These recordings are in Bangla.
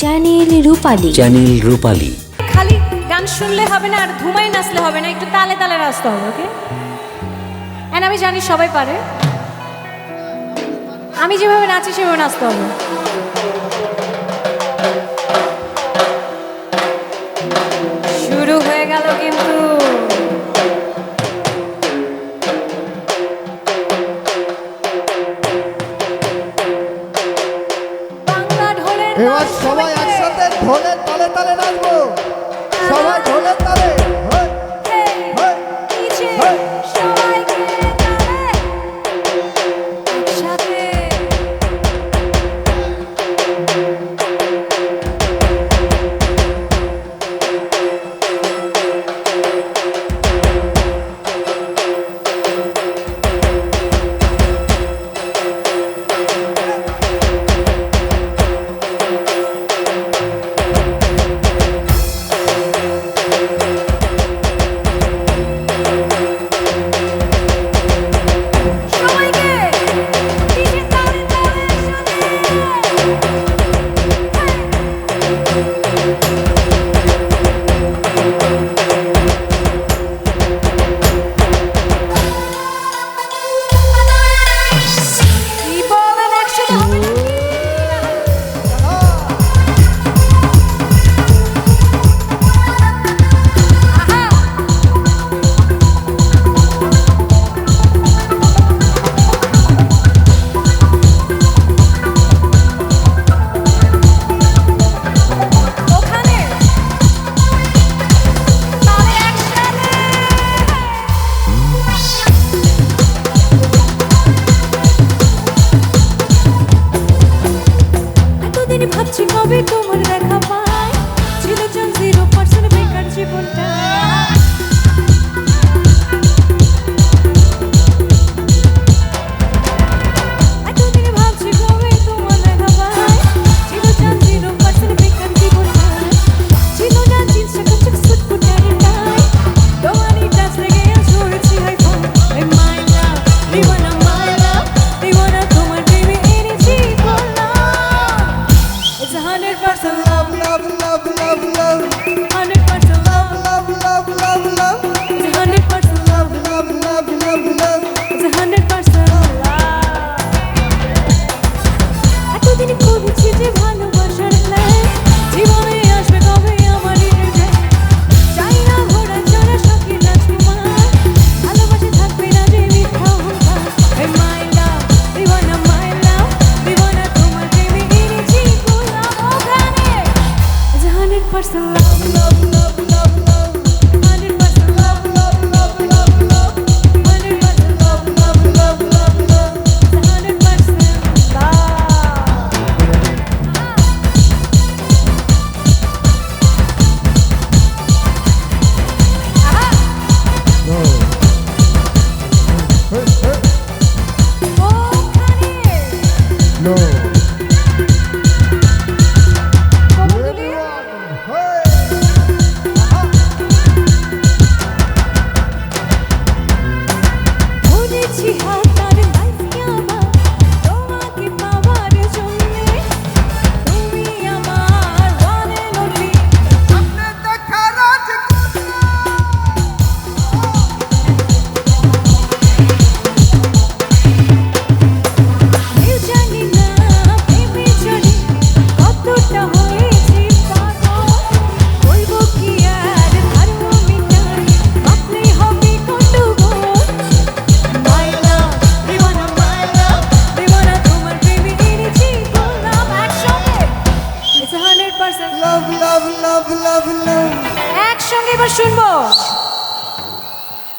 চ্যানেল রূপালী চ্যানেল রূপালী খালি গান শুনলে হবে না আর ঘুমাই নাচলে হবে না একটু তালে তালে নাচতে হবে ওকে অ্যান্ড আমি জানি সবাই পারে। আমি যেভাবে নাচি সেভাবে নাচতে হবে। 嘿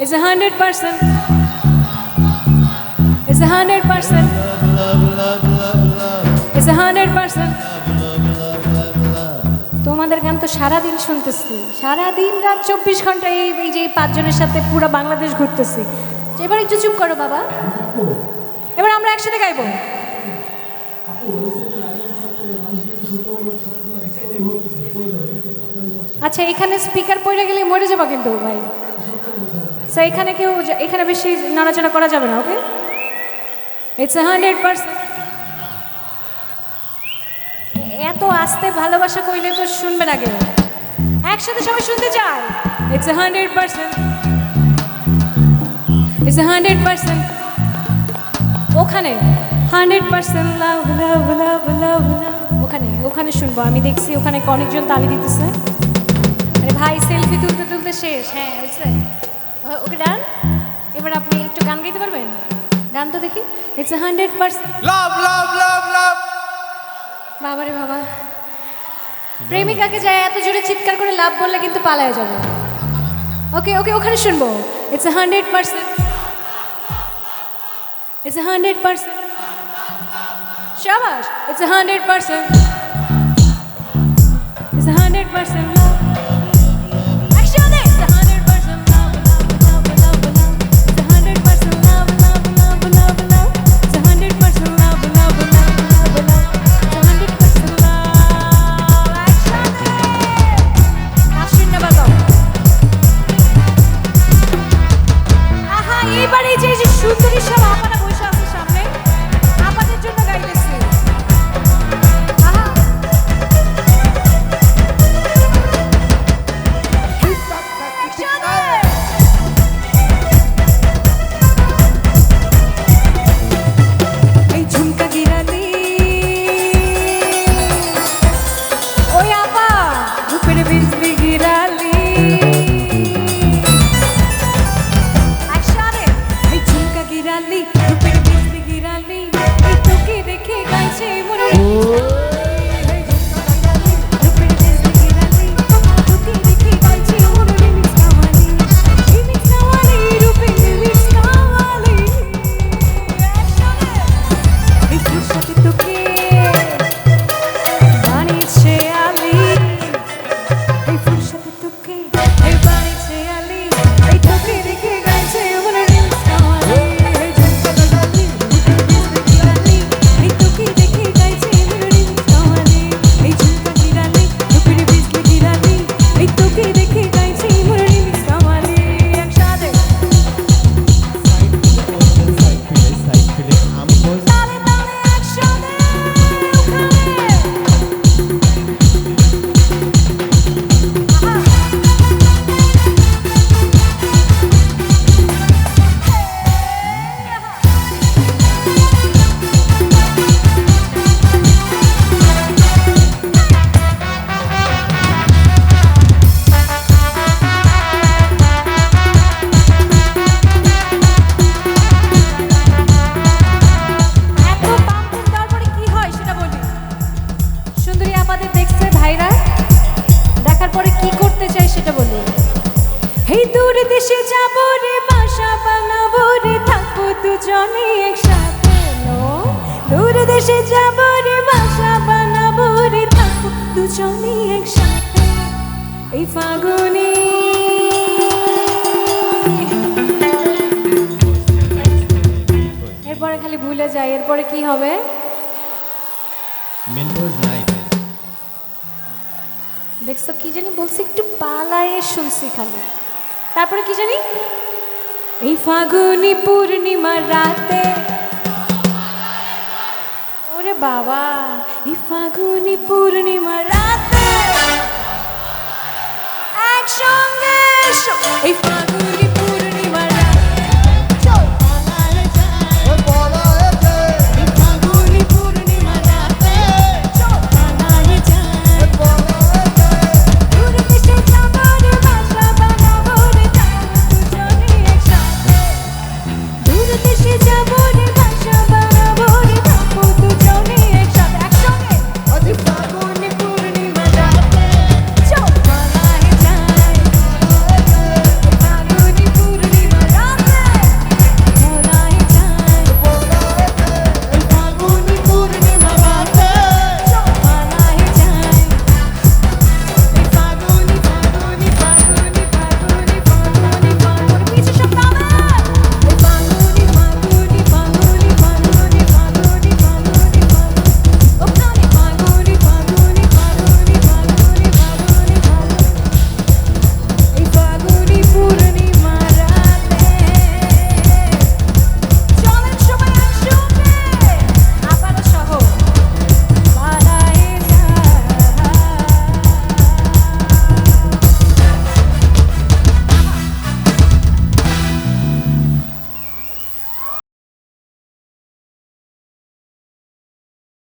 It's a hundred percent. It's a hundred percent. It's a hundred percent. তোমাদের গান তো সারাদিন শুনতেছি সারাদিন রাত চব্বিশ ঘণ্টা এই এই যে পাঁচজনের সাথে পুরো বাংলাদেশ ঘুরতেছি এবার একটু চুপ করো বাবা এবার আমরা একসাথে গাইব আচ্ছা এখানে স্পিকার পড়ে গেলে মরে যাব কিন্তু ভাই স্যার এখানে কেউ এখানে বেশি নাড়াচাড়া করা যাবে না ওকে ইটস হান্ড্রেড পার্সেন্ট এত আস্তে ভালোবাসা কইলে তো শুনবে না কেউ। একসাথে সবাই শুনতে চায়। It's hundred percent it's hundred percent ওখানে hundred percent love love love love ওখানে ওখানে শুনব। আমি দেখছি ওখানে অনেকজন তালি দিতেছে। আরে ভাই সেলফি তুলতে তুলতে শেষ। হ্যাঁ বুঝছে ওকে ডান এবার আপনি একটু গান গাইতে পারবেন? গান তো দেখি। It's a hundred percent love love love love বাবারে বাবা। প্রেমিকাকে যায় এত জোরে চিৎকার করে লাভ বললে কিন্তু পালায় যাবে। ওকে ওকে ওখানে শুনব। It's a hundred percent it's a hundred percent শাবাশ it's a hundred percent it's a hundred percent Actually, এই দূর দেশে যাব রে বাসা বানাবো রে থাকব দুজনে একসাথে দূর দেশে যাব রে বাসা বানাবো রে থাকব দুজনে একসাথে। এই ফাগুনে। এরপরে খালি ভুলে যাই এরপরে কি হবে? মেন্টোজ নাই দেখছ কি জানি বলছি একটু পালায়ে শুনছি খালি। তারপরে কি জানি? এই ফাগুনি পূর্ণিমার রাতে। ওরে বাবা, এই ফাগুনি পূর্ণিমার রাতে। একসঙ্গে এই